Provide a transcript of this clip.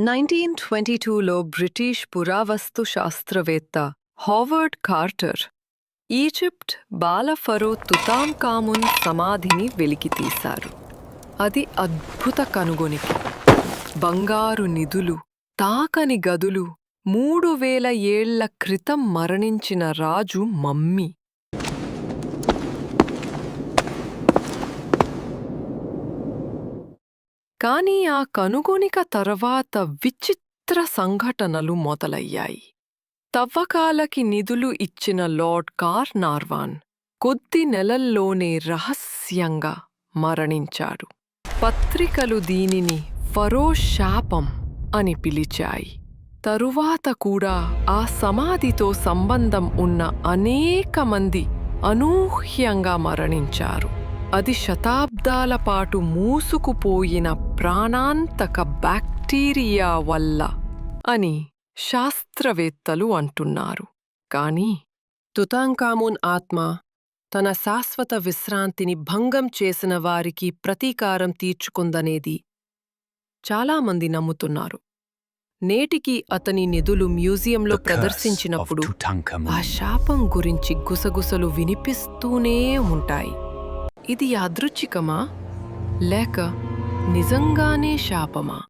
Nineteen twenty టూలో British పురావస్తు శాస్త్రవేత్త హావర్డ్ కార్టర్ ఈజిప్ట్ బాలఫరో తుతాంకామున్ సమాధిని వెలికితీశారు. అది అద్భుత కనుగొనికి. బంగారు నిధులు తాకని గదులు మూడు వేల ఏళ్ళ క్రితం మరణించిన రాజు మమ్మీ. కాని ఆ కనుగొనిక తర్వాత విచిత్ర సంఘటనలు మొదలయ్యాయి. తవ్వకాలకి నిధులు ఇచ్చిన లార్డ్ కార్నార్వాన్ కొద్ది నెలల్లోనే రహస్యంగా మరణించాడు. పత్రికలు దీనిని ఫరో శాపం అని పిలిచాయి. తరువాత కూడా ఆ సమాధితో సంబంధం ఉన్న అనేక మంది అనూహ్యంగా మరణించారు. అది శతాబ్దాల పాటు మూసుకుపోయిన ప్రాణాంతక బ్యాక్టీరియా వల్ల అని శాస్త్రవేత్తలు అంటున్నారు. కాని తుతాంకామున్ ఆత్మ తన శాశ్వత విశ్రాంతిని భంగం చేసిన వారికి ప్రతీకారం తీర్చుకుందనేది చాలామంది నమ్ముతున్నారు. నేటికి అతని నిధులు మ్యూజియంలో ప్రదర్శించినప్పుడు ఆ. శాపం గురించి గుసగుసలు వినిపిస్తూనే ఉంటాయి. ఇది యాదృచ్ఛికమా? లేక నిజంగానే శాపమా?